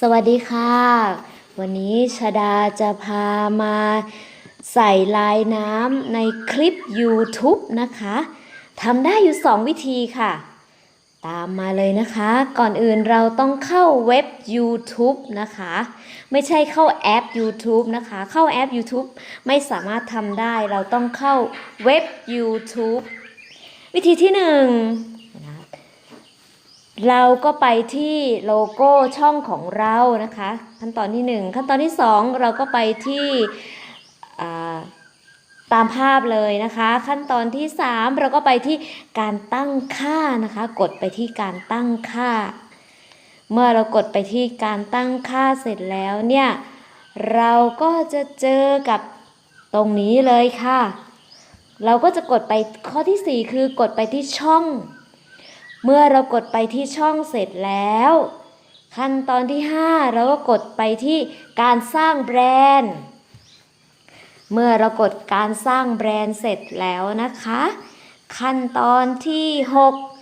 สวัสดีค่ะ วันนี้ชดาจะพามาใส่ลายน้ำในคลิป YouTube นะคะทำได้อยู่ 2 วิธีค่ะ ตามมาเลยนะคะ ก่อนอื่นเราต้องเข้าเว็บ YouTube นะคะ ไม่ใช่เข้าแอป YouTube นะคะ เข้าแอป YouTube ไม่สามารถทำได้ เราต้องเข้าเว็บ YouTube วิธีที่หนึ่ง เราก็ไปที่โลโก้ช่องของเรานะคะ ขั้นตอนที่หนึ่งขั้นตอนที่สองเราก็ไปที่ตามภาพเลยนะคะ ขั้นตอนที่สามเราก็ไปที่การตั้งค่านะคะ กดไปที่การตั้งค่า เมื่อเรากดไปที่การตั้งค่าเสร็จแล้วเนี่ยเราก็จะเจอกับตรงนี้เลยค่ะ เราก็จะกดไปข้อที่ 4 คือกดไปที่ช่อง เมื่อเรากดไปที่ช่องเสร็จแล้ว ขั้นตอนที่ 5 เราก็กดไปที่การสร้างแบรนด์ เมื่อเรากดการสร้างแบรนด์เสร็จแล้วนะคะ ขั้นตอนที่ 6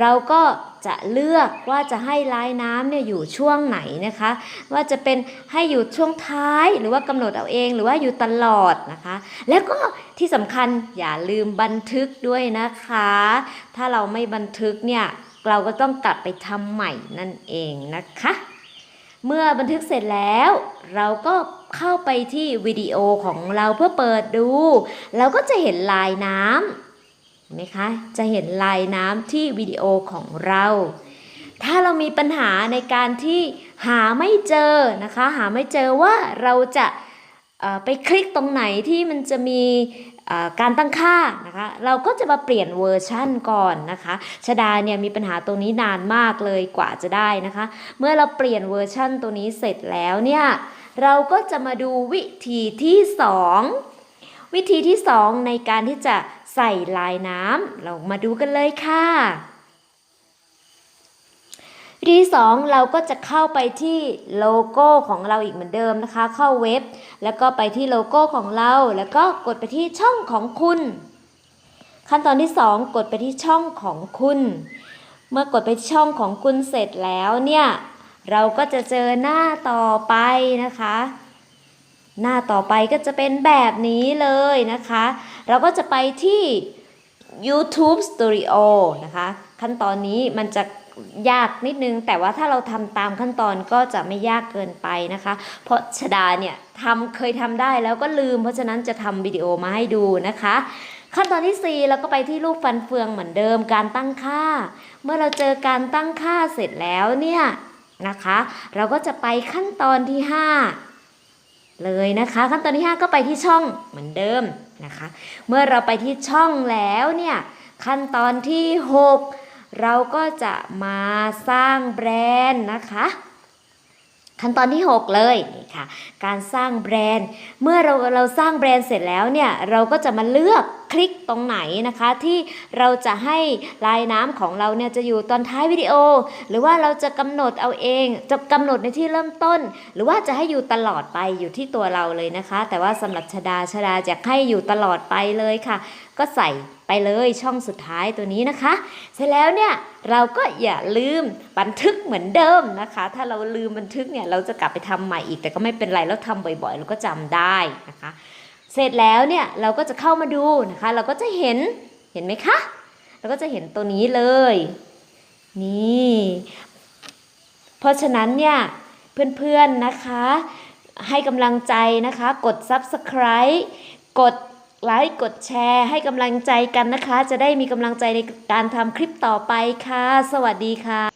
เราก็จะเลือกว่าจะให้ลายน้ำเนี่ยอยู่ช่วงไหนนะคะ ว่าจะเป็นให้อยู่ช่วงท้ายหรือว่ากำหนดเอาเองหรือว่าอยู่ตลอดนะคะ แล้วก็ที่สำคัญอย่าลืมบันทึกด้วยนะคะ ถ้าเราไม่บันทึกเนี่ยเราก็ต้องกลับไปทำใหม่นั่นเองนะคะ เมื่อบันทึกเสร็จแล้ว เราก็เข้าไปที่วิดีโอของเราเพื่อเปิดดู เราก็จะเห็นลายน้ำ เห็นไหมคะ จะเห็นลายน้ำที่วิดีโอของเรา ถ้าเรามีปัญหาในการที่หาไม่เจอนะคะ หาไม่เจอว่าเราจะไปคลิกตรงไหนที่มันจะมีการตั้งค่านะคะ เราก็จะมาเปลี่ยนเวอร์ชั่นก่อนนะคะชดาเนี่ยมีปัญหาตรงนี้นานมากเลยกว่าจะได้นะคะ เมื่อเราเปลี่ยนเวอร์ชั่นตัวนี้เสร็จแล้วเนี่ย เราก็จะมาดูวิธีที่สอง วิธีที่สองในการที่จะใส่ลายน้ำเรามาดูกันเลยค่ะวิธีที่สองเราก็จะเข้าไปที่โลโก้ของเราอีกเหมือนเดิมนะคะ เข้าเว็บ แล้วก็ไปที่โลโก้ของเรา แล้วก็กดไปที่ช่องของคุณ ขั้นตอนที่สองกดไปที่ช่องของคุณ เมื่อกดไปช่องของคุณเสร็จแล้วเนี่ยเราก็จะเจอหน้าต่อไปนะคะ หน้าต่อไปก็จะเป็นแบบนี้เลยนะคะ เราก็จะไปที่ YouTube Studio นะคะ ขั้นตอนนี้มันจะยากนิดนึง แต่ว่าถ้าเราทำตามขั้นตอนก็จะไม่ยากเกินไปนะคะ เพราะชดาเนี่ยทำเคยทำได้แล้วก็ลืม เพราะฉะนั้นจะทำวิดีโอมาให้ดูนะคะ ขั้นตอนที่ 4 เราก็ไปที่รูปฟันเฟืองเหมือนเดิมการตั้งค่า เมื่อเราเจอการตั้งค่าเสร็จแล้วเนี่ยนะคะ เราก็จะไปขั้นตอนที่ 5 เลยนะคะขั้นตอนที่ 5 ก็ไปที่ช่องเหมือนเดิมนะคะ เมื่อเราไปที่ช่องแล้วเนี่ยขั้นตอนที่ 6 เราก็จะมาสร้างแบรนด์นะคะ ขั้นตอนที่ 6 เลยนี่ค่ะ การสร้างแบรนด์ เมื่อเราเราสร้างแบรนด์เสร็จแล้วเนี่ยเราก็จะมาเลือกคลิกตรงไหนนะคะ ที่เราจะให้ลายน้ำของเราเนี่ยจะอยู่ตอนท้ายวิดีโอ หรือว่าเราจะกำหนดเอาเอง จะกำหนดในที่เริ่มต้น หรือว่าจะให้อยู่ตลอดไปอยู่ที่ตัวเราเลยนะคะ แต่ว่าสำหรับชดาชดาจะให้อยู่ตลอดไปเลยค่ะ ก็ใส่ไปเลยช่องสุดท้ายตัวนี้นะคะ เสร็จแล้วเนี่ยเราก็อย่าลืมบันทึกเหมือนเดิมนะคะ ถ้าเราลืมบันทึกเนี่ยเราจะกลับไปทำใหม่อีก แต่ก็ไม่เป็นไรเราทำบ่อยๆ เราก็จำได้นะคะ เสร็จแล้วเนี่ยเราก็จะเข้ามาดูนะคะ เราก็จะเห็นเห็นไหมคะ เราก็จะเห็นตัวนี้เลย นี่ เพราะฉะนั้นเนี่ยเพื่อนๆนะคะ ให้กำลังใจนะคะ กด subscribe กด ไลค์ กดแชร์ ให้กำลังใจกันนะคะ จะได้มีกำลังใจในการทำคลิปต่อไปค่ะ สวัสดีค่ะ